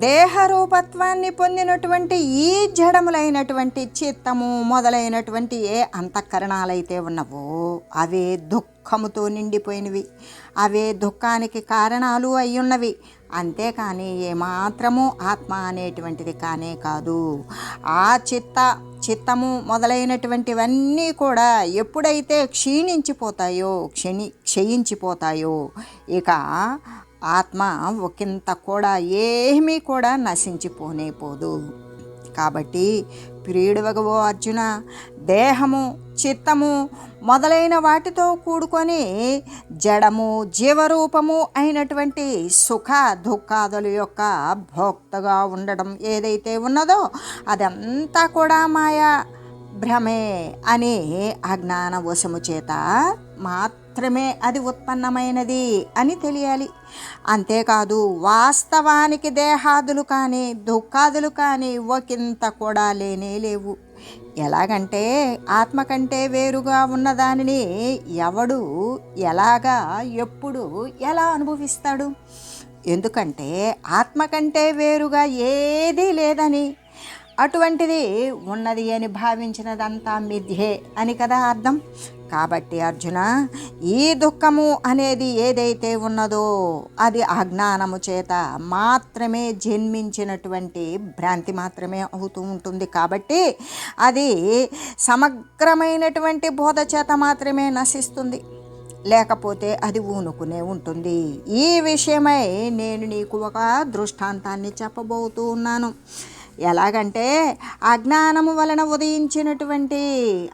దేహరూపత్వాన్ని పొందినటువంటి ఈ జడములైనటువంటి చిత్తము మొదలైనటువంటి ఏ అంతఃకరణాలైతే ఉన్నవో అవే దుఃఖముతో నిండిపోయినవి. అవే దుఃఖానికి కారణాలు అయ్యున్నవి. అంతేకాని ఏమాత్రము ఆత్మ అనేటువంటిది కానే కాదు. ఆ చిత్త చిత్తము మొదలైనటువంటివన్నీ కూడా ఎప్పుడైతే క్షీణించిపోతాయో క్షణి క్షయించిపోతాయో ఇక ఆత్మ ఒకంత కూడా ఏమీ కూడా నశించిపోనే పోదు. కాబట్టి ప్రియుడవగవో అర్జున దేహము చిత్తము మొదలైన వాటితో కూడుకొని జడము జీవరూపము అయినటువంటి సుఖ దుఃఖాదుల యొక్క భోక్తగా ఉండడం ఏదైతే ఉన్నదో అదంతా కూడా మాయా భ్రమే అని అజ్ఞాన వశము చేత మాత్రమే అది ఉత్పన్నమైనది అని తెలియాలి. అంతేకాదు వాస్తవానికి దేహాదులు కానీ దుఃఖాదులు కానీ ఒకంత కూడా లేనే లేవు. ఎలాగంటే ఆత్మ కంటే వేరుగా ఉన్నదానిని ఎవడు ఎలాగా ఎప్పుడు ఎలా అనుభవిస్తాడు? ఎందుకంటే ఆత్మ కంటే వేరుగా ఏదీ లేదని అటువంటిది ఉన్నది అని భావించినదంతా మిథ్యే అని కదా అర్థం. కాబట్టి అర్జున ఈ దుఃఖము అనేది ఏదైతే ఉన్నదో అది అజ్ఞానము చేత మాత్రమే జన్మించినటువంటి భ్రాంతి మాత్రమే అవుతూ ఉంటుంది. కాబట్టి అది సమగ్రమైనటువంటి బోధ చేత మాత్రమే నశిస్తుంది. లేకపోతే అది ఊనుకునే ఉంటుంది. ఈ విషయమై నేను నీకు ఒక దృష్టాంతాన్ని చెప్పబోతూ ఉన్నాను. ఎలాగంటే అజ్ఞానము వలన ఉదయించినటువంటి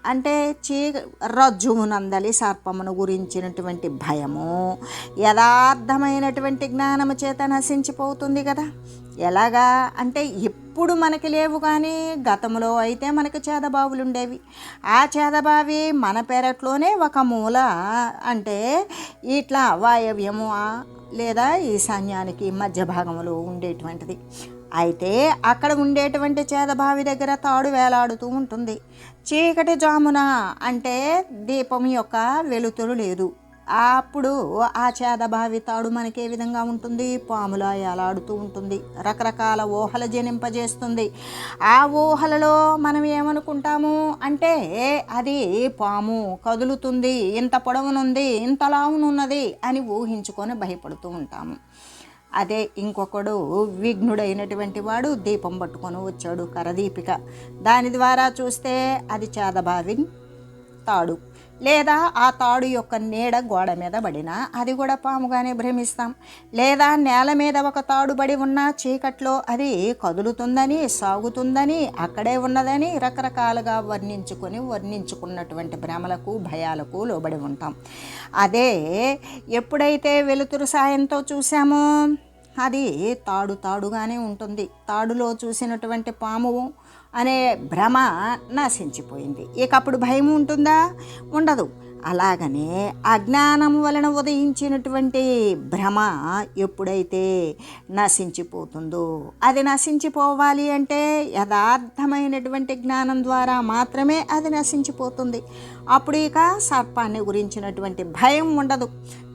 అంటే చీ రజ్జుమునందలి సర్పమును గురించినటువంటి భయము యథార్థమైనటువంటి జ్ఞానము చేత నశించిపోతుంది కదా. ఎలాగా? అంటే ఇప్పుడు మనకి లేవు కానీ గతంలో అయితే మనకు చేదబావులు ఉండేవి ఆ చేదబావి మన పెరట్లోనే ఒక మూల అంటే ఇట్లా వాయవ్యము లేదా ఈశాన్యానికి మధ్య భాగంలో ఉండేటువంటిది. అయితే అక్కడ ఉండేటువంటి చేదబావి దగ్గర తాడు వేలాడుతూ ఉంటుంది. చీకటి జామున అంటే దీపం యొక్క వెలుతురు లేదు. అప్పుడు ఆ చేదబావి తాడు మనకి ఏ విధంగా ఉంటుంది. పాములా ఎలాడుతూ ఉంటుంది. రకరకాల ఊహలు జనింపజేస్తుంది. ఆ ఊహలలో మనం ఏమనుకుంటాము అంటే అది పాము కదులుతుంది ఇంత పొడవునుంది ఇంత లావునున్నది అని ఊహించుకొని భయపడుతూ ఉంటాము. అదే ఇంకొకడు విఘ్నుడైనటువంటి వాడు దీపం పట్టుకొని వచ్చాడు కరదీపిక. దాని ద్వారా చూస్తే అది చేదబావి తాడు. లేదా ఆ తాడు యొక్క నీడ గోడ మీద పడినా అది కూడా పాముగానే భ్రమిస్తాం. లేదా నేల మీద ఒక తాడు పడి ఉన్న చీకట్లో అది కదులుతుందని సాగుతుందని అక్కడే ఉన్నదని రకరకాలుగా వర్ణించుకొని వర్ణించుకున్నటువంటి భ్రమలకు భయాలకు లోబడి ఉంటాం. అదే ఎప్పుడైతే వెలుతురు సాయంతో చూసామో అది తాడు తాడుగానే ఉంటుంది. తాడులో చూసినటువంటి పాము అనే భ్రమ నశించిపోయింది. ఇక అప్పుడు భయం ఉంటుందా? ఉండదు. అలాగనే అజ్ఞానం వలన ఉదయించినటువంటి భ్రమ ఎప్పుడైతే నశించిపోతుందో అది నశించిపోవాలి అంటే యథార్థమైనటువంటి జ్ఞానం ద్వారా మాత్రమే అది నశించిపోతుంది. అప్పుడు ఇక సర్పాన్ని గురించినటువంటి భయం ఉండదు.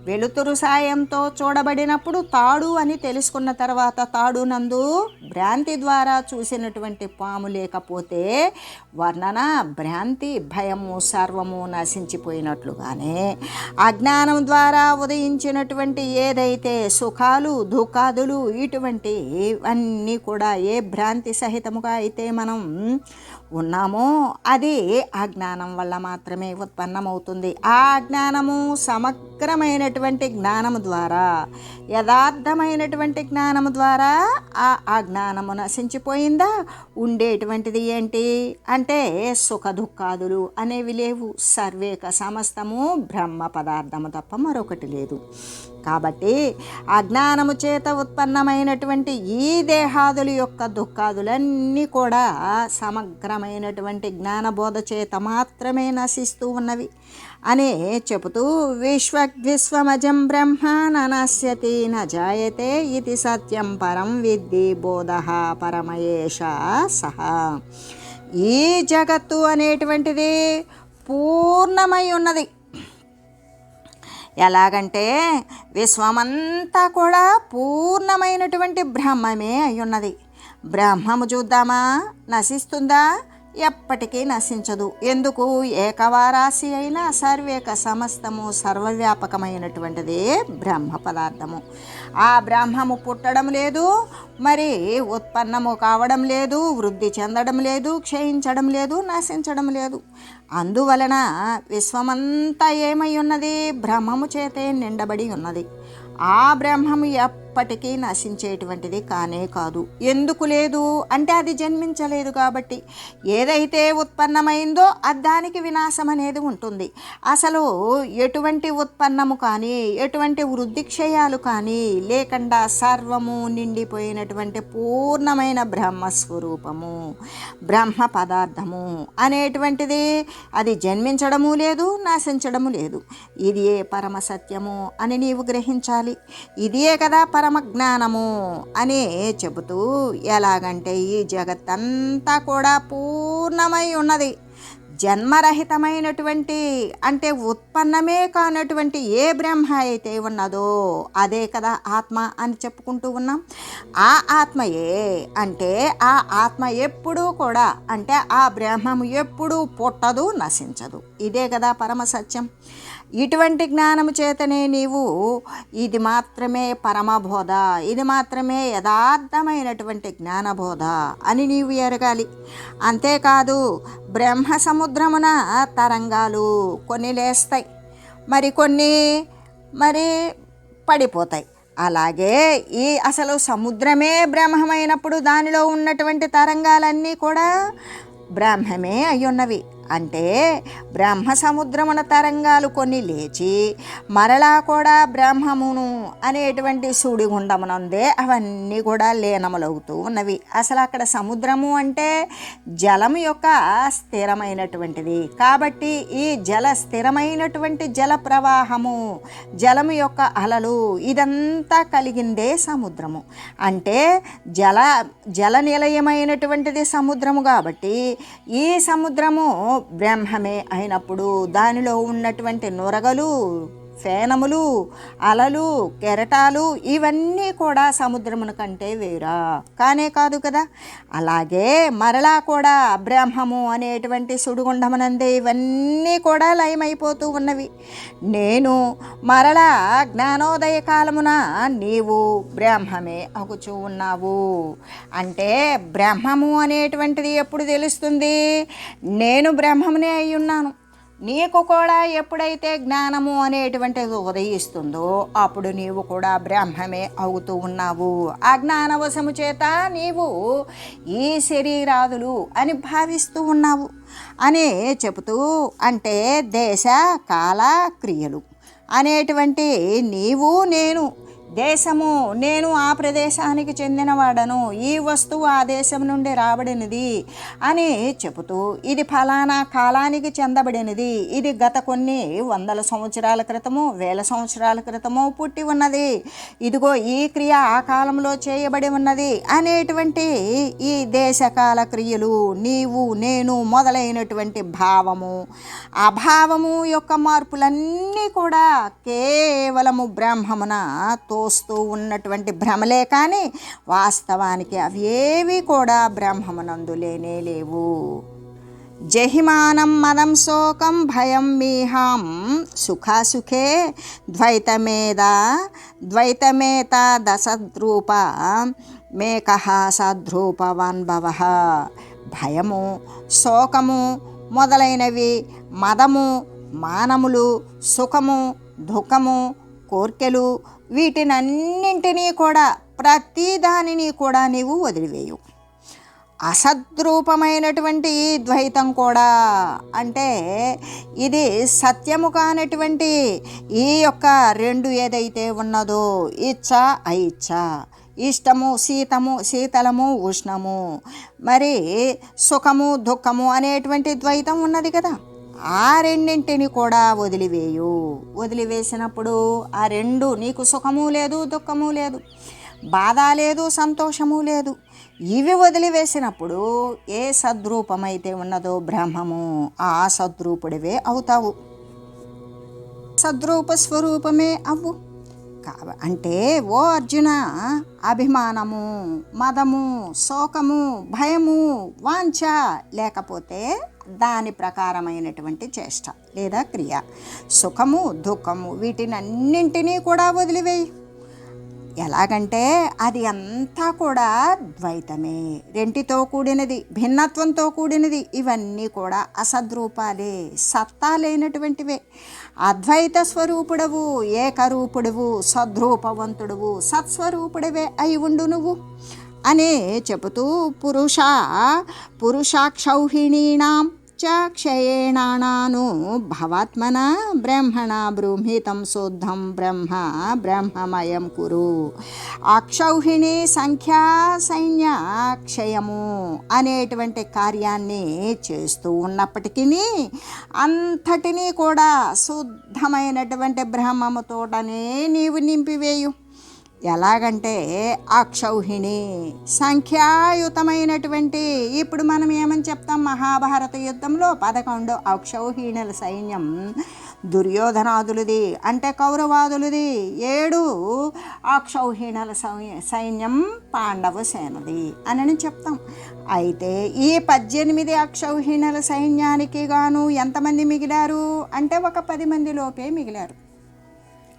వెలుతురు సాయంతో చూడబడినప్పుడు తాడు అని తెలుసుకున్న తర్వాత తాడు నందు భ్రాంతి ద్వారా చూసినటువంటి పాము లేకపోతే వర్ణన భ్రాంతి భయము సర్వము నశించిపోయినట్లుగానే అజ్ఞానం ద్వారా ఉదయించినటువంటి ఏదైతే సుఖాలు దుఃఖాదులు ఇటువంటి అన్నీ కూడా ఏ భ్రాంతి సహితముగా అయితే మనం ఉన్నామో అది అజ్ఞానం వల్ల మాత్రమే ఉత్పన్నమవుతుంది. ఆ జ్ఞానము సమగ్రమైనటువంటి జ్ఞానము ద్వారా యథార్థమైనటువంటి జ్ఞానము ద్వారా ఆ అజ్ఞానము నశించిపోయిందా? ఉండేటువంటిది ఏంటి? అంటే సుఖ దుఃఖాదులు అనేవి లేవు. సర్వేక సమస్తము బ్రహ్మ పదార్థము తప్ప మరొకటి లేదు. కాబట్టి అజ్ఞానము చేత ఉత్పన్నమైనటువంటి ఈ దేహాదుల యొక్క దుఃఖాదులన్నీ కూడా సమగ్రమైనటువంటి జ్ఞానబోధ చేత మాత్రమే నశిస్తూ ఉన్నవి అనే చెబుతూ విశ్వగ్విశ్వమజం బ్రహ్మ నశ్యతి నజాయతే ఇది సత్యం పరం విద్ధి బోధ పరమయేష సహా. ఈ జగత్తు అనేటువంటిది పూర్ణమై ఉన్నది. ఎలాగంటే విశ్వమంతా కూడా పూర్ణమైనటువంటి బ్రహ్మమే అయి ఉన్నది బ్రహ్మము చూద్దామా? నశిస్తుందా? ఎప్పటికీ నశించదు. ఎందుకు? ఏకవారాశి అయిన సర్వేక సమస్తము సర్వవ్యాపకమైనటువంటిది బ్రహ్మ పదార్థము. ఆ బ్రహ్మము పుట్టడం లేదు మరి ఉత్పన్నము కావడం లేదు వృద్ధి చెందడం లేదు క్షయించడం లేదు నశించడం లేదు. అందువలన విశ్వమంతా ఏమై ఉన్నది? బ్రహ్మము చేతే నిండబడి ఉన్నది. ఆ బ్రహ్మము ఎప్పటికీ నశించేటువంటిది కానే కాదు. ఎందుకు లేదు? అంటే అది జన్మించలేదు కాబట్టి. ఏదైతే ఉత్పన్నమైందో అది దానికి వినాశం అనేది ఉంటుంది. అసలు ఎటువంటి ఉత్పన్నము కానీ ఎటువంటి వృద్ధి క్షయాలు కానీ లేకుండా సర్వము నిండిపోయినటువంటి పూర్ణమైన బ్రహ్మస్వరూపము బ్రహ్మ పదార్థము అనేటువంటిది అది జన్మించడము లేదు నశించడము లేదు. ఇది ఏ పరమ సత్యము అని నీవు గ్రహించాలి. ఇదే కదా పరమ జ్ఞానము అనే చెబుతూ ఎలాగంటే ఈ జగత్తంతా కూడా పూర్ణమై ఉన్నది. జన్మరహితమైనటువంటి అంటే ఉత్పన్నమే కానటువంటి ఏ బ్రహ్మ అయితే ఉన్నదో అదే కదా ఆత్మ అని చెప్పుకుంటూ ఉన్నాం. ఆ ఆత్మయే అంటే ఆ ఆత్మ ఎప్పుడూ కూడా అంటే ఆ బ్రహ్మము ఎప్పుడూ పుట్టదు నశించదు. ఇదే కదా పరమ సత్యం. ఇటువంటి జ్ఞానము చేతనే నీవు ఇది మాత్రమే పరమబోధ ఇది మాత్రమే యథార్థమైనటువంటి జ్ఞానబోధ అని నీవు ఎరగాలి. అంతేకాదు బ్రహ్మ సముద్రమున తరంగాలు కొన్ని లేస్తాయి మరి కొన్ని మరి పడిపోతాయి. అలాగే ఈ అసలు సముద్రమే బ్రహ్మమైనప్పుడు దానిలో ఉన్నటువంటి తరంగాలన్నీ కూడా బ్రహ్మమే అయ్యున్నవి. అంటే బ్రహ్మ సముద్రమున తరంగాలు కొన్ని లేచి మరలా కూడా బ్రహ్మమును అనేటువంటి సూడిగుండమునందే అవన్నీ కూడా లీనములవుతూ ఉన్నవి. అసలు అక్కడ సముద్రము అంటే జలం యొక్క స్థిరమైనటువంటిది. కాబట్టి ఈ జల స్థిరమైనటువంటి జల ప్రవాహము జలము యొక్క అలలు ఇదంతా కలిగిందే సముద్రము. అంటే జల జల నిలయమైనటువంటిది సముద్రము కాబట్టి ఈ సముద్రము బ్రహ్మమే అయినప్పుడు దానిలో ఉన్నటువంటి నొరగలు ఫేనములు అలలు కెరటాలు ఇవన్నీ కూడా సముద్రమున కంటే వేరా. కానే కాదు కదా? అలాగే మరలా కూడా బ్రహ్మము అనేటువంటి సుడిగుండమునందే ఇవన్నీ కూడా లయమైపోతూ ఉన్నవి. నేను మరలా జ్ఞానోదయ కాలమున నీవు బ్రహ్మమే అగుచూ ఉన్నావు. అంటే బ్రహ్మము అనేటువంటిది ఎప్పుడు తెలుస్తుంది? నేను బ్రహ్మమునే అయి ఉన్నాను నీకు కూడా ఎప్పుడైతే జ్ఞానము అనేటువంటిది ఉదయిస్తుందో అప్పుడు నీవు కూడా బ్రహ్మమే అవుతూ ఉన్నావు. ఆ జ్ఞానవశము చేత నీవు ఈ శరీరాదులు అని భావిస్తూ ఉన్నావు. అని చెబుతూ అంటే దేశ కాల క్రియలు అనేటువంటి నీవు నేను దేశము నేను ఆ ప్రదేశానికి చెందినవాడను ఈ వస్తువు ఆ దేశం నుండి రాబడినది అని చెబుతూ ఇది ఫలానా కాలానికి చెందబడినది. ఇది గత కొన్ని వందల సంవత్సరాల క్రితము వేల సంవత్సరాల క్రితము పుట్టి ఉన్నది. ఇదిగో ఈ క్రియ ఆ కాలంలో చేయబడి ఉన్నది అనేటువంటి ఈ దేశకాల క్రియలు నీవు నేను మొదలైనటువంటి భావము. అభావము యొక్క మార్పులన్నీ కూడా కేవలము బ్రాహ్మమున తో పోస్తూ ఉన్నటువంటి భ్రమలే కానీ వాస్తవానికి అవి ఏవి కూడా బ్రహ్మమునందు లేనే లేవు. జహిమానం మదం శోకం భయం మీహాం సుఖాసుఖే ద్వైతమేద ద్వైతమేత దశద్రూప మేకహ సద్రూపవాన్ భవ. భయము శోకము మొదలైనవి మదము మానములు సుఖము దుఃఖము కోర్కెలు వీటినన్నింటినీ కూడా ప్రతి దానిని కూడా నీవు వదిలివేయు. అసద్రూపమైనటువంటి ఈ ద్వైతం కూడా అంటే ఇది సత్యము కానటువంటి ఈ యొక్క రెండు ఏదైతే ఉన్నదో ఇచ్చ అయిచ్చ ఇష్టము శీతము శీతలము ఉష్ణము మరి సుఖము దుఃఖము అనేటువంటి ద్వైతం ఉన్నది కదా. ఆ రెండింటిని కూడా వదిలివేయు. వదిలివేసినప్పుడు ఆ రెండు నీకు సుఖము లేదు దుఃఖము లేదు బాధ లేదు సంతోషము లేదు. ఇవి వదిలివేసినప్పుడు ఏ సద్రూపమైతే ఉన్నదో బ్రహ్మము ఆ సద్రూపుడివే అవుతావు. సద్రూప స్వరూపమే అవ్వు. కావ అంటే ఓ అర్జున అభిమానము మదము శోకము భయము వాంఛ లేకపోతే దాని ప్రకారమైనటువంటి చేష్ట లేదా క్రియ. సుఖము దుఃఖము వీటినన్నింటినీ కూడా వదిలివేయి. ఎలాగంటే అది అంతా కూడా ద్వైతమే. రెంటితో కూడినది భిన్నత్వంతో కూడినది ఇవన్నీ కూడా అసద్రూపాలే సత్తా లేనటువంటివే అద్వైత స్వరూపుడవు ఏకరూపుడవు సద్రూపవంతుడవు సత్స్వరూపుడవే అయి ఉండు నువ్వు. అనే చెబుతూ పురుష పురుషాక్షౌహిణీణాం చ క్షయేణానాను భవాత్మన బ్రహ్మణ బృంహితం శుద్ధం బ్రహ్మ బ్రహ్మమయం కురు. అక్షౌహిణి సంఖ్యా సైన్య క్షయము అనేటువంటి కార్యాన్ని చేస్తూ ఉన్నప్పటికీ అంతటినీ కూడా శుద్ధమైనటువంటి బ్రహ్మముతోటనే నీవు నింపివేయు. ఎలాగంటే అక్షౌహిణి సంఖ్యాయుతమైనటువంటి ఇప్పుడు మనం ఏమని చెప్తాం? మహాభారత యుద్ధంలో పదకొండు అక్షౌహిణుల సైన్యం దుర్యోధనాదులది అంటే కౌరవాదులది. ఏడు అక్షౌహీణల సై- సైన్యం పాండవ సేనది అని చెప్తాం. అయితే ఈ పద్దెనిమిది అక్షౌహీణల సైన్యానికి గాను ఎంతమంది మిగిలారు? అంటే ఒక పది మంది లోపే మిగిలారు.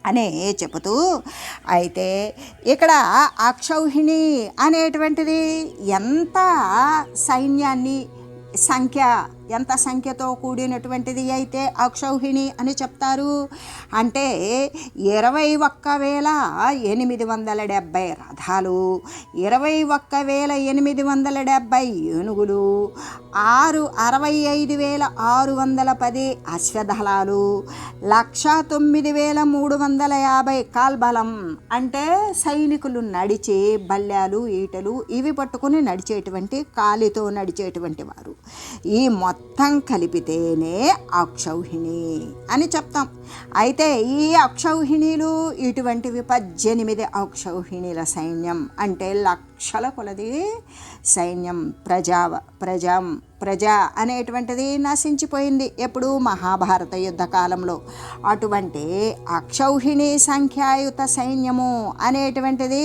అనే చెబుతూ అయితే ఇక్కడ అక్షౌహిణి అనేటువంటిది ఎంత సైన్యాన్ని సంఖ్య ఎంత సంఖ్యతో కూడినటువంటిది అయితే అక్షౌహిణి అని చెప్తారు? అంటే ఇరవై ఒక్క వేల ఎనిమిది వందల డెబ్భై రథాలు ఇరవై ఒక్క వేల ఎనిమిది వందల డెబ్భై ఏనుగులు ఆరు అరవై ఐదు వేల ఆరు వందల పది అశ్వదళాలు లక్ష తొమ్మిది వేల మూడు వందల యాభై కాల్బలం. అంటే సైనికులు నడిచే బల్లాలు ఈటలు ఇవి పట్టుకుని నడిచేటువంటి కాలితో నడిచేటువంటి వారు. ఈ మొత్తం కలిపితేనే అక్షౌహిణి అని చెప్తాం. అయితే ఈ అక్షౌహిణీలు ఇటువంటివి పద్దెనిమిది అక్షౌహిణీల సైన్యం అంటే లక్షల కొలది సైన్యం. ప్రజా ప్రజా ప్రజ అనేటువంటిది నశించిపోయింది ఎప్పుడు మహాభారత యుద్ధకాలంలో అటువంటి అక్షౌహిణి సంఖ్యాయుత సైన్యము అనేటువంటిది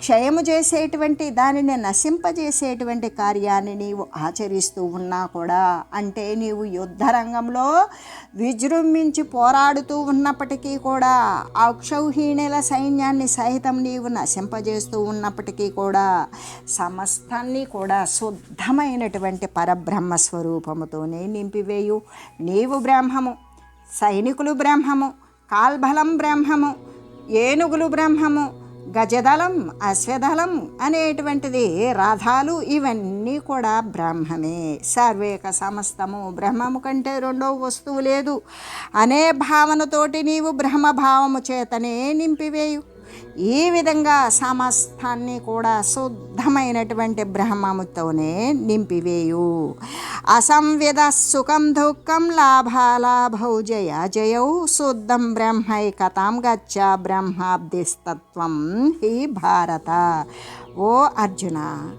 క్షయము చేసేటువంటి దానిని నశింపజేసేటువంటి కార్యాన్ని నీవు ఆచరిస్తూ ఉన్నా కూడా అంటే నీవు యుద్ధ రంగంలో విజృంభించి పోరాడుతూ ఉన్నప్పటికీ కూడా అక్షౌహీణుల సైన్యాన్ని సహితం నీవు నశింపజేస్తూ ఉన్నప్పటికీ కూడా సమస్తాన్ని కూడా శుద్ధమైనటువంటి పరబ్రహ్మ స్వరూపముతోనే నింపివేయు. నీవు బ్రహ్మము సైనికులు బ్రహ్మము కాల్బలం బ్రహ్మము ఏనుగులు బ్రహ్మము గజదళం అశ్వదళం అనేటువంటిది రథాలు ఇవన్నీ కూడా బ్రహ్మమే. సర్వేక సమస్తము బ్రహ్మము కంటే రెండో వస్తువు లేదు. అనే భావనతోటి నీవు బ్రహ్మభావము చేతనే నింపివేయు. ఈ విధంగా సమస్తాన్ని కూడా శుద్ధమైనటువంటి బ్రహ్మముతోనే నింపివేయు. అసంవిధ సుఖం దుఃఖం లాభాలాభౌ జయ జయౌ శుద్ధం బ్రహ్మై కథాం గచ్చ బ్రహ్మాబ్దిస్తత్వం. హి భారత. ఓ అర్జున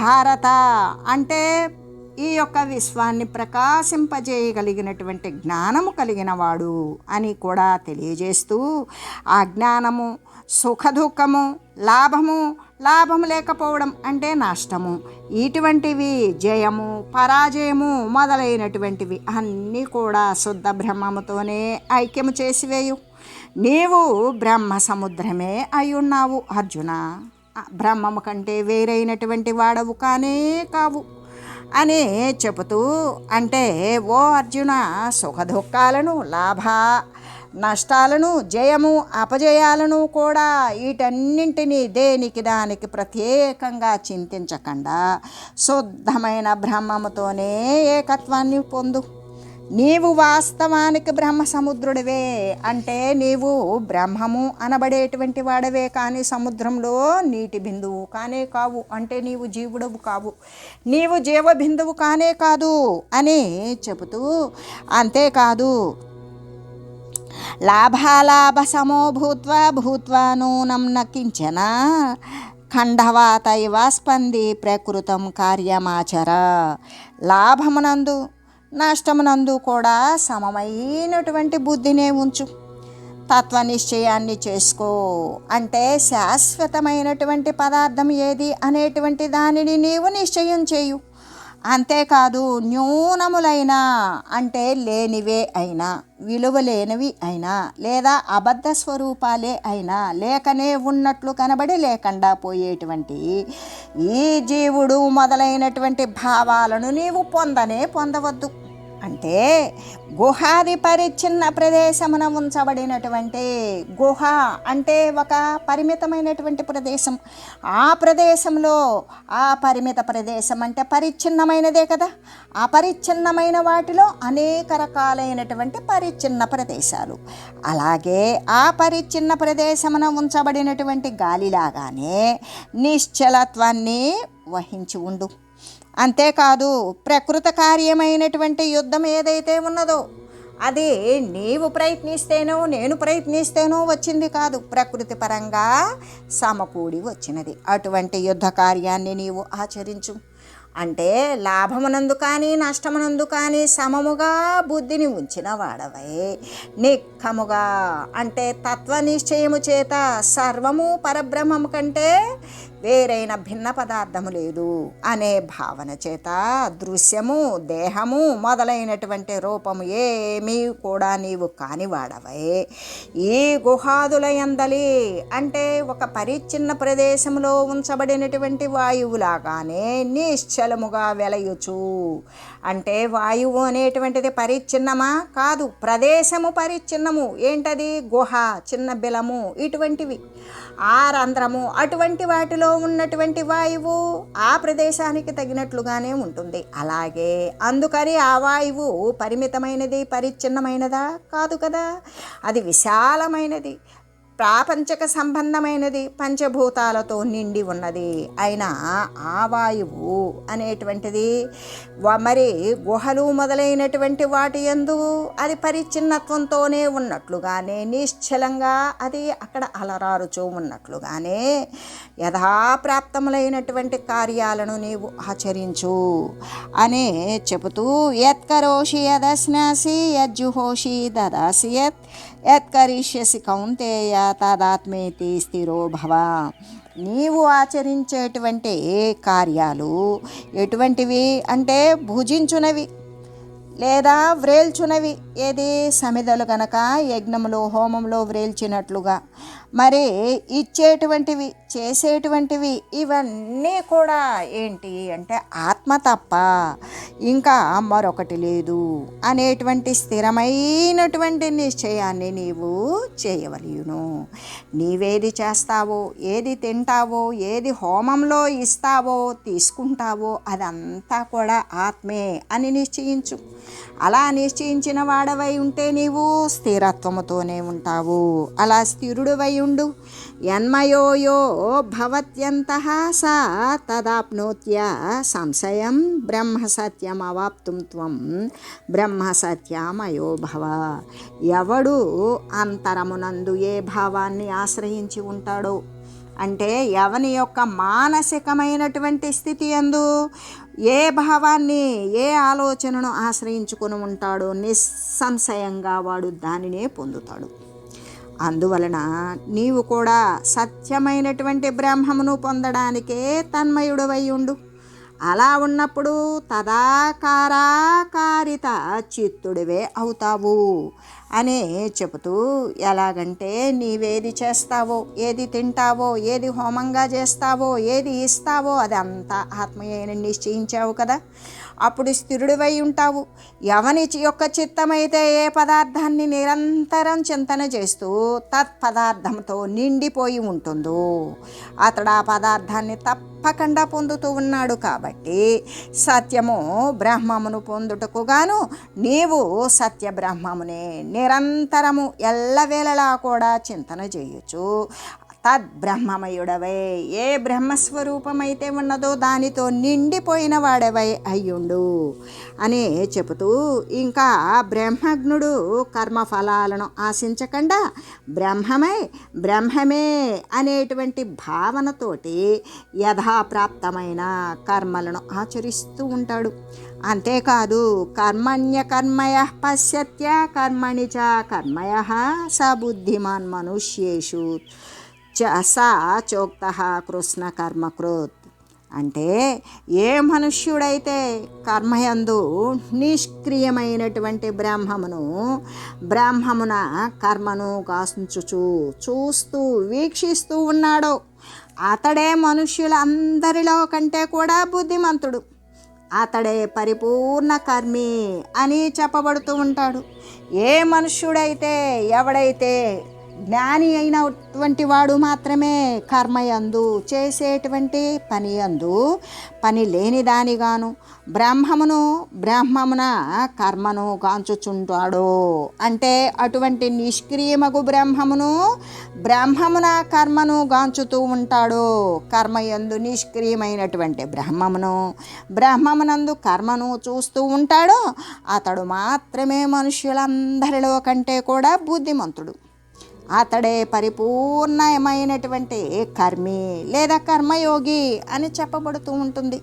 భారత అంటే ఈ యొక్క విశ్వాన్ని ప్రకాశింపజేయగలిగినటువంటి జ్ఞానము కలిగినవాడు అని కూడా తెలియజేస్తూ ఆ జ్ఞానము సుఖదుఖము లాభము లాభము లేకపోవడం అంటే నష్టము. ఇటువంటివి జయము పరాజయము మొదలైనటువంటివి అన్నీ కూడా శుద్ధ బ్రహ్మముతోనే ఐక్యము చేసివేయు. నీవు బ్రహ్మ సముద్రమే అయి ఉన్నావు అర్జున. బ్రహ్మము కంటే వేరైనటువంటి వాడవు కానే కావు అని చెబుతూ అంటే ఓ అర్జున సుఖదుఖాలను లాభ నష్టాలను జయము అపజయాలను కూడా వీటన్నింటినీ దేనికి దానికి ప్రత్యేకంగా చింతించకుండా శుద్ధమైన బ్రహ్మముతోనే ఏకత్వాన్ని పొందు. నీవు వాస్తవానికి బ్రహ్మ సముద్రుడివే అంటే నీవు బ్రహ్మము అనబడేటువంటి వాడవే కానీ సముద్రంలో నీటి బిందువు కానే కావు అంటే నీవు జీవుడవు కావు. నీవు జీవ బిందువు కానే కాదు అని చెబుతూ అంతేకాదు లాభాలాభ సమో భూత్వా భూత్వా నూనం నకించన ఖండవాతైవ స్పంది ప్రకృతం కార్యమాచర. లాభమునందు నష్టమునందు కూడా సమమైనటువంటి బుద్ధినే ఉంచు. తత్వ నిశ్చయాన్ని చేసుకో. అంటే శాశ్వతమైనటువంటి పదార్థం ఏది అనేటువంటి దానిని నీవు నిశ్చయం చేయు. అంతేకాదు న్యూనములైన అంటే లేనివే అయినా విలువ లేనివి అయినా లేదా అబద్ధ స్వరూపాలే అయినా లేకనే ఉన్నట్లు కనబడి లేకుండా పోయేటువంటి ఈ జీవుడు మొదలైనటువంటి భావాలను నీవు పొందనే పొందవద్దు. అంటే గుహాది పరిచ్ఛిన్న ప్రదేశమున ఉంచబడినటువంటి గుహ అంటే ఒక పరిమితమైనటువంటి ప్రదేశం. ఆ ప్రదేశంలో ఆ పరిమిత ప్రదేశం అంటే పరిచ్ఛిన్నమైనదే కదా. ఆ పరిచ్ఛిన్నమైన వాటిలో అనేక రకాలైనటువంటి పరిచ్ఛిన్న ప్రదేశాలు. అలాగే ఆ పరిచ్ఛిన్న ప్రదేశమున ఉంచబడినటువంటి గాలిలాగానే నిశ్చలత్వాన్ని వహించి ఉండు. అంతేకాదు ప్రకృత కార్యమైనటువంటి యుద్ధం ఏదైతే ఉన్నదో అది నీవు ప్రయత్నిస్తేనో నేను ప్రయత్నిస్తేనో వచ్చింది కాదు. ప్రకృతి పరంగా సమకూడి వచ్చినది. అటువంటి యుద్ధ కార్యాన్ని నీవు ఆచరించు. అంటే లాభమునందు కానీ నష్టమునందు కానీ సమముగా బుద్ధిని ఉంచిన వాడవై. నిక్కముగా అంటే తత్వ నిశ్చయము చేత సర్వము పరబ్రహ్మము కంటే వేరైన భిన్న పదార్థము లేదు అనే భావన చేత దృశ్యము దేహము మొదలైనటువంటి రూపము ఏమీ కూడా నీవు కానివాడవే. ఈ గుహాదుల ఎందలి అంటే ఒక పరిచ్ఛిన్న ప్రదేశంలో ఉంచబడినటువంటి వాయువులాగానే నిశ్చలముగా వెలయుచు. అంటే వాయువు అనేటువంటిది పరిచ్ఛిన్నమా? కాదు ప్రదేశము పరిచ్ఛిన్నము. ఏంటది? గుహ చిన్న బిలము ఇటువంటివి. ఆ రంధ్రము అటువంటి వాటిలో ఉన్నటువంటి వాయువు ఆ ప్రదేశానికి తగినట్లుగానే ఉంటుంది. అలాగే అందుకని ఆ వాయువు పరిమితమైనది పరిచ్ఛిన్నమైనదా? కాదు కదా. అది విశాలమైనది. ప్రాపంచక సంబంధమైనది పంచభూతాలతో నిండి ఉన్నది. అయినా ఆ వాయువు అనేటువంటిది మరి గుహలు మొదలైనటువంటి వాటి ఎందు అది పరిచ్ఛిన్నత్వంతోనే ఉన్నట్లుగానే నిశ్చలంగా అది అక్కడ అలరారుచూ ఉన్నట్లుగానే యథాప్రాప్తములైనటువంటి కార్యాలను నీవు ఆచరించు అనే చెబుతూ యత్కరోషి యదశ్నాసి యజ్జుహోషి దదాసి యత్ యత్కరిష్యసి కౌంతేయ తదాత్మేతి స్థిరో భవ. నీవు ఆచరించేటువంటి కార్యాలు ఎటువంటివి అంటే భుజించునవి లేదా వ్రేల్చునవి? ఏది? సమిదలు గనక యజ్ఞములో హోమంలో వ్రేల్చినట్లుగా. మరి ఇచ్చేటువంటివి చేసేటువంటివి ఇవన్నీ కూడా ఏంటి అంటే ఆత్మ తప్ప ఇంకా మరొకటి లేదు అనేటువంటి స్థిరమైనటువంటి నిశ్చయాన్ని నీవు చేయవలయును. నీవేది చేస్తావో ఏది తింటావో ఏది హోమంలో ఇస్తావో తీసుకుంటావో అదంతా కూడా ఆత్మే అని నిశ్చయించు. అలా నిశ్చయించిన వాడవై ఉంటే నీవు స్థిరత్వముతోనే ఉంటావు. అలా స్థిరుడువై ఉండు. యన్మయోయో భవత్యంత సా తదాప్నోత్య సంశయం బ్రహ్మ సత్యం అవాప్తుం త్వం బ్రహ్మ సత్యమయో భవ. ఎవడు అంతరమునందు ఏ భావాన్ని ఆశ్రయించి ఉంటాడో? అంటే ఎవని యొక్క మానసికమైనటువంటి స్థితి ఎందు ఏ భావాన్ని ఏ ఆలోచనను ఆశ్రయించుకుని ఉంటాడో నిస్సంశయంగా వాడు దానినే పొందుతాడు. అందువలన నీవు కూడా సత్యమైనటువంటి బ్రహ్మమును పొందడానికే తన్మయుడవై ఉండు. అలా ఉన్నప్పుడు తదాకారాకారిత చిత్తుడివే అవుతావు అనే చెబుతూ ఎలాగంటే నీవేది చేస్తావో ఏది తింటావో ఏది హోమంగా చేస్తావో ఏది ఇస్తావో అదంతా అంతా ఆత్మయ్యని నిశ్చయించావు కదా. అప్పుడు స్థిరుడివై ఉంటావు. ఎవని చి- యొక్క చిత్తమైతే ఏ పదార్థాన్ని నిరంతరం చింతన చేస్తూ తత్పదార్థంతో నిండిపోయి ఉంటుందో అతడు ఆ పదార్థాన్ని తప్పకుండా పొందుతూ ఉన్నాడు కాబట్టి సత్యము బ్రహ్మమును పొందుటకు గాను నీవు సత్య బ్రహ్మమునే నిరంతరము ఎల్లవేళలా కూడా చింతన చేయొచ్చు తద్బ్రహ్మమయుడవై. ఏ బ్రహ్మస్వరూపమైతే ఉన్నదో దానితో నిండిపోయిన వాడవై అయ్యుండు అని చెబుతూ ఇంకా బ్రహ్మజ్ఞుడు కర్మఫలాలను ఆశించకుండా బ్రహ్మమై బ్రహ్మమే అనేటువంటి భావనతోటి యథాప్రాప్తమైన కర్మలను ఆచరిస్తూ ఉంటాడు. అంతేకాదు కర్మణ్య కర్మయ పశ్యత్య కర్మణి చ కర్మయ స బుద్ధిమాన్ మనుష్యేషు. చసా చోక్త కృష్ణ కర్మకృత్ అంటే ఏ మనుష్యుడైతే కర్మయందు నిష్క్రియమైనటువంటి బ్రాహ్మమును బ్రాహ్మమున కర్మను కాసుంచుచు చూస్తూ వీక్షిస్తూ ఉన్నాడో అతడే మనుష్యులందరిలో కంటే కూడా బుద్ధిమంతుడు. అతడే పరిపూర్ణ కర్మి అని చెప్పబడుతూ ఉంటాడు. ఏ మనుష్యుడైతే ఎవడైతే జ్ఞాని అయినటువంటి వాడు మాత్రమే కర్మయందు చేసేటువంటి పని యందు పని లేనిదానిగాను బ్రహ్మమును బ్రహ్మమున కర్మను కాంచుచుంటాడు అంటే అటువంటి నిష్క్రియమగు బ్రహ్మమును బ్రహ్మమున కర్మను గాంచుతూ ఉంటాడు కర్మయందు నిష్క్రియమైనటువంటి బ్రహ్మమును బ్రహ్మమునందు కర్మను చూస్తూ ఉంటాడు అతడు మాత్రమే మనుష్యులందరిలో కంటే కూడా బుద్ధిమంతుడు. అతడే పరిపూర్ణమైనటువంటి కర్మి లేదా కర్మయోగి అని చెప్పబడుతూ ఉంటుంది.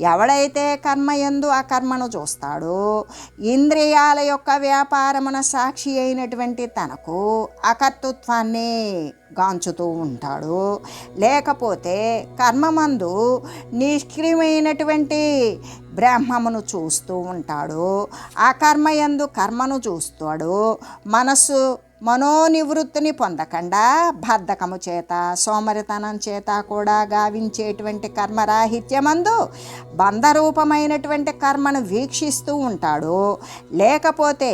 ఎవడైతే కర్మయందు ఆ కర్మను చూస్తాడో ఇంద్రియాల యొక్క వ్యాపారమున సాక్షి అయినటువంటి తనకు అకర్తృత్వాన్ని గాంచుతూ ఉంటాడు. లేకపోతే కర్మమందు నిష్క్రియమైనటువంటి బ్రహ్మమును చూస్తూ ఉంటాడు. ఆ కర్మయందు కర్మను చూస్తాడు. మనస్సు మనోనివృత్తిని పొందకుండా బద్ధకము చేత సోమరితనం చేత కూడా గావించేటువంటి కర్మరాహిత్యమందు బంధరూపమైనటువంటి కర్మను వీక్షిస్తూ ఉంటాడు. లేకపోతే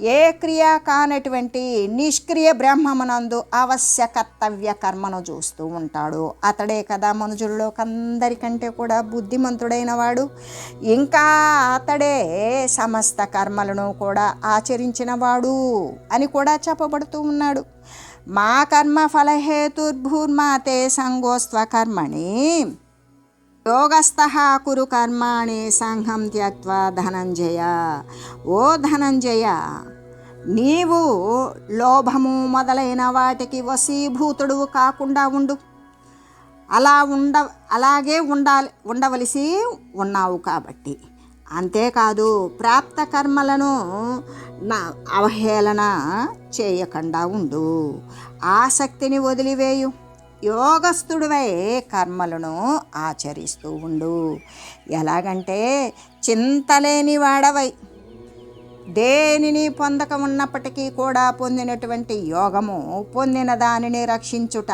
ఏ క్రియ కానటువంటి నిష్క్రియ బ్రహ్మమునందు అవశ్య కర్తవ్య కర్మను చూస్తూ ఉంటాడు. అతడే కదా మనుషుల్లోకందరికంటే కూడా బుద్ధిమంతుడైన వాడు. ఇంకా అతడే సమస్త కర్మలను కూడా ఆచరించినవాడు అని కూడా చెప్పబడుతూ ఉన్నాడు. మా కర్మ ఫలహేతుర్భూర్మాతే సంగోస్త్వ కర్మణి. యోగస్థ కురు కర్మాణి సంఘం త్యక్వా ధనంజయ. ఓ ధనంజయ నీవు లోభము మొదలైన వాటికి వశీభూతుడు కాకుండా ఉండు. అలా ఉండ అలాగే ఉండాలి ఉండవలసి ఉన్నావు కాబట్టి. అంతేకాదు ప్రాప్త కర్మలను నా అవహేళన చేయకుండా ఉండు. ఆసక్తిని వదిలివేయు. యోగస్థుడివై కర్మలను ఆచరిస్తూ ఉండు. ఎలాగంటే చింతలేని వాడవై. దేనిని పొందక ఉన్నప్పటికీ కూడా పొందినటువంటి యోగము పొందిన దానిని రక్షించుట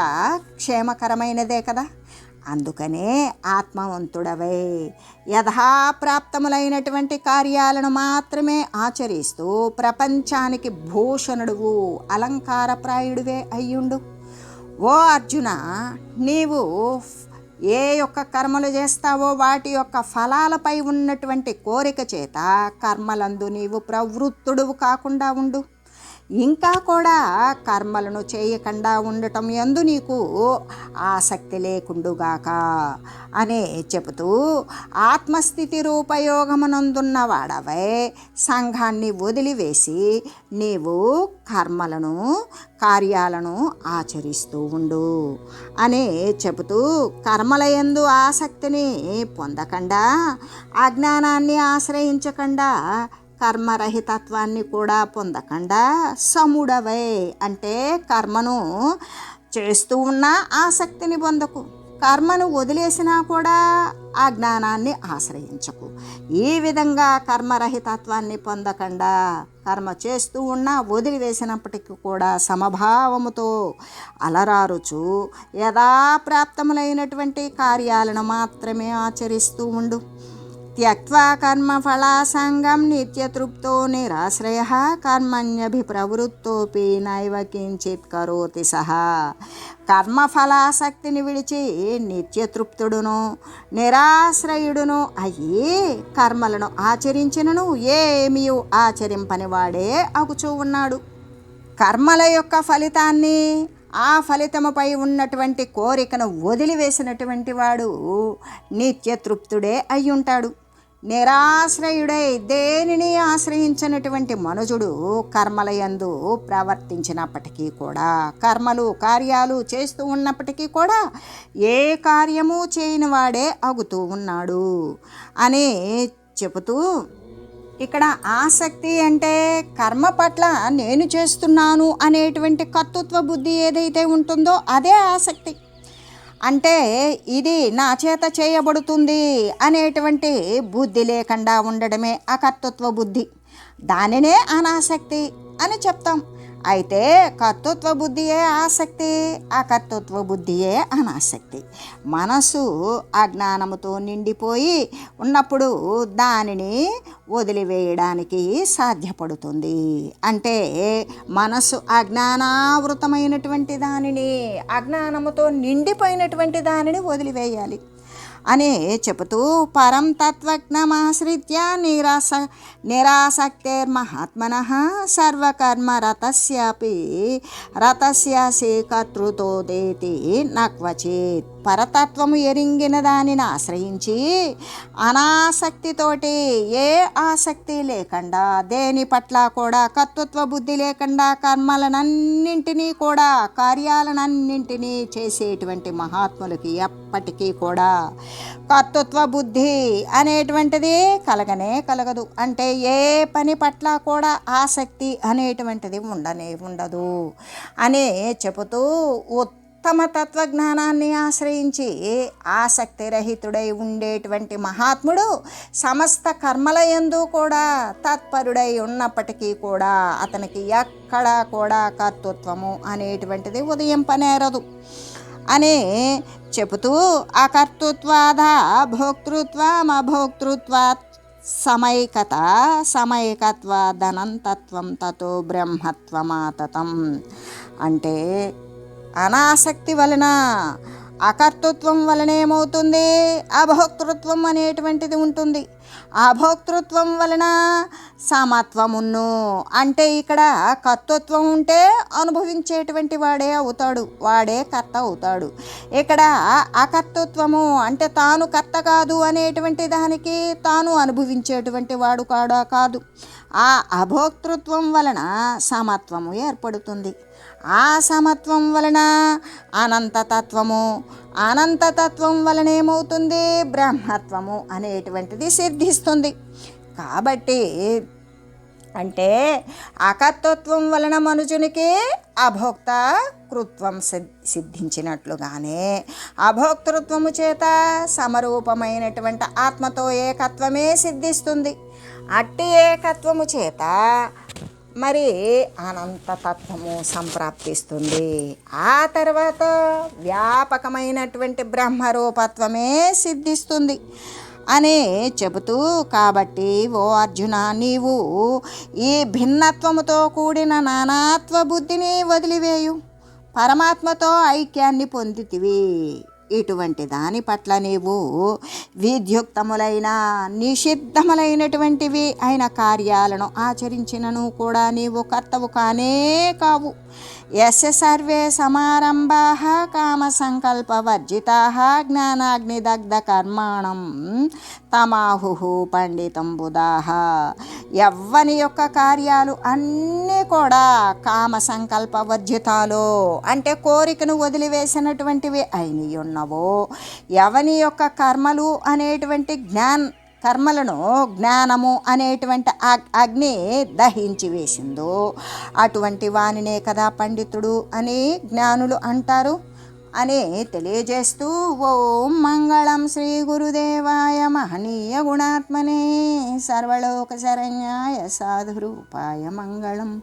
క్షేమకరమైనదే కదా. అందుకనే ఆత్మవంతుడవై. యథాప్రాప్తములైనటువంటి కార్యాలను మాత్రమే ఆచరిస్తూ ప్రపంచానికి భూషణుడువు అలంకారప్రాయుడివే అయ్యుండు. ఓ అర్జున నీవు ఏ యొక్క కర్మలు చేస్తావో వాటి యొక్క ఫలాలపై ఉన్నటువంటి కోరిక చేత కర్మలందు నీవు ప్రవృత్తుడువు కాకుండా ఉండు. ఇంకా కూడా కర్మలను చేయకుండా ఉండటం ఎందు నీకు ఆసక్తి లేకుండుగాక అనే చెబుతూ ఆత్మస్థితి రూపయోగమునందున్న వాడవై సంఘాన్ని వదిలివేసి నీవు కర్మలను కార్యాలను ఆచరిస్తూ ఉండు అని చెబుతూ కర్మలయందు ఆసక్తిని పొందకుండా అజ్ఞానాన్ని ఆశ్రయించకుండా కర్మరహితత్వాన్ని కూడా పొందకుండా సముడవై అంటే కర్మను చేస్తూ ఉన్న ఆసక్తిని పొందకు. కర్మను వదిలేసినా కూడా ఆ జ్ఞానాన్ని ఆశ్రయించకు. ఈ విధంగా కర్మరహితత్వాన్ని పొందకుండా కర్మ చేస్తూ ఉన్నా వదిలివేసినప్పటికీ కూడా సమభావముతో అలరారుచు యథాప్రాప్తములైనటువంటి కార్యాలను మాత్రమే ఆచరిస్తూ ఉండు. త్యక్వా కర్మఫలాసంగం నిత్యతృప్తో నిరాశ్రయ కర్మణ్యభిప్రవృత్తోపి నైవ కించిత్ కరోతి సహా కర్మఫలాసక్తిని విడిచి నిత్యతృప్తుడును నిరాశ్రయుడును అయ్యి కర్మలను ఆచరించినను ఏమీ ఆచరింపని వాడే అగుచూ ఉన్నాడు। కర్మల యొక్క ఫలితాన్ని ఆ ఫలితముపై ఉన్నటువంటి కోరికను వదిలివేసినటువంటి వాడు నిత్యతృప్తుడే అయ్యుంటాడు। ఉంటాడు నిరాశ్రయుడై దేనిని ఆశ్రయించినటువంటి మనుజుడు కర్మలయందు ప్రవర్తించినప్పటికీ కూడా కర్మలు కార్యాలు చేస్తూ ఉన్నప్పటికీ కూడా ఏ కార్యము చేయని వాడే అగుతూ ఉన్నాడు అని చెబుతూ ఇక్కడ ఆసక్తి అంటే కర్మ పట్ల నేను చేస్తున్నాను అనేటువంటి కర్తృత్వ బుద్ధి ఏదైతే ఉంటుందో అదే ఆసక్తి. అంటే ఇది నా చేత చేయబడుతుంది అనేటువంటి బుద్ధి లేకుండా ఉండడమే అకర్తృత్వ బుద్ధి. దానినే అనాసక్తి అని చెప్తాం. అయితే కర్తృత్వ బుద్ధియే ఆసక్తి ఆ కర్తృత్వ బుద్ధియే అనాసక్తి. మనసు అజ్ఞానముతో నిండిపోయి ఉన్నప్పుడు దానిని వదిలివేయడానికి సాధ్యపడుతుంది. అంటే మనసు అజ్ఞానావృతమైనటువంటి దానిని అజ్ఞానముతో నిండిపోయినటువంటి దానిని వదిలివేయాలి. అనే చెబుతూ పరం తత్వజ్ఞమాశ్రిత్య నిరాస నిరాసక్తేర్మహాత్మన సర్వకర్మ రతస్యాపి రతస్యాసి కర్తృతోదేతి నక్వచేత్. పరతత్వము ఎరింగిన దానిని ఆశ్రయించి అనాసక్తితోటి ఏ ఆసక్తి లేకుండా దేని పట్ల కూడా కర్తృత్వ బుద్ధి లేకుండా కర్మలనన్నింటినీ కూడా కార్యాలనన్నింటినీ చేసేటువంటి మహాత్ములకి ఎప్పటికీ కూడా కర్తృత్వ బుద్ధి అనేటువంటిది కలగనే కలగదు. అంటే ఏ పని పట్ల కూడా ఆసక్తి అనేటువంటిది ఉండనే ఉండదు. అని చెబుతూ తమ తత్వజ్ఞానాన్ని ఆశ్రయించి ఆసక్తి రహితుడై ఉండేటువంటి మహాత్ముడు సమస్త కర్మల యందు కూడా తత్పరుడై ఉన్నప్పటికీ కూడా అతనికి ఎక్కడా కూడా కర్తృత్వము అనేటువంటిది ఉదయం పనేరదు అని చెబుతూ అకర్తృత్వాద భోక్తృత్వం అభోక్తృత్వ సమైకత సమైకత్వ ధనంతత్వం తతో బ్రహ్మత్వమాతతం. అంటే అనాసక్తి వలన అకర్తృత్వం వలన ఏమవుతుంది? అభోక్తృత్వం అనేటువంటిది ఉంటుంది. అభోక్తృత్వం వలన సమత్వమును అంటే ఇక్కడ కర్తృత్వం ఉంటే అనుభవించేటువంటి వాడే అవుతాడు వాడే కర్త అవుతాడు. ఇక్కడ అకర్తృత్వము అంటే తాను కర్త కాదు అనేటువంటి దానికి తాను అనుభవించేటువంటి వాడు కాడా కాదు. ఆ అభోక్తృత్వం వలన సమత్వము ఏర్పడుతుంది. ఆ సమత్వం వలన అనంతతత్వము. అనంతతత్వం వలన ఏమవుతుంది? బ్రహ్మత్వము అనేటువంటిది సిద్ధిస్తుంది. కాబట్టి అంటే అకర్తృత్వం వలన మనుజునికి అభోక్త కృత్వం సిద్ధించినట్లుగానే అభోక్తృత్వము చేత సమరూపమైనటువంటి ఆత్మతో ఏకత్వమే సిద్ధిస్తుంది. అట్టి ఏకత్వము చేత మరి అనంతతత్వము సంప్రాప్తిస్తుంది. ఆ తర్వాత వ్యాపకమైనటువంటి బ్రహ్మరూపత్వమే సిద్ధిస్తుంది అని చెబుతూ కాబట్టి ఓ అర్జున నీవు ఈ భిన్నత్వముతో కూడిన నానాత్వ బుద్ధిని వదిలివేయు. పరమాత్మతో ఐక్యాన్ని పొందితివి. ఇటువంటి దాని పట్ల నీవు విద్యుక్తములైన నిషిద్ధములైనటువంటివి అయిన కార్యాలను ఆచరించినను కూడా నీవు కర్తవు కానే కావు. ఎస్య సర్వే సమారంభా కామ సంకల్పవర్జితా జ్ఞానాగ్నిదగ్ధ కర్మాణం తమాహు పండితం బుధాహ ఎవ్వని యొక్క కార్యాలు అన్నీ కూడా కామ సంకల్పవర్జితాలు అంటే కోరికను వదిలివేసినటువంటివి అయినవి ఉన్నవో ఎవని యొక్క కర్మలు అనేటువంటి జ్ఞాన్ కర్మలను జ్ఞానము అనేటువంటి అగ్- అగ్ని దహించి వేసిందో. అటువంటి వానినే కదా పండితుడు అని జ్ఞానులు అంటారు. అని తెలియజేస్తూ ఓం మంగళం శ్రీ గురుదేవాయ మహనీయ గుణాత్మనే సర్వలోక శరణ్యాయ సాధురూపాయ మంగళం.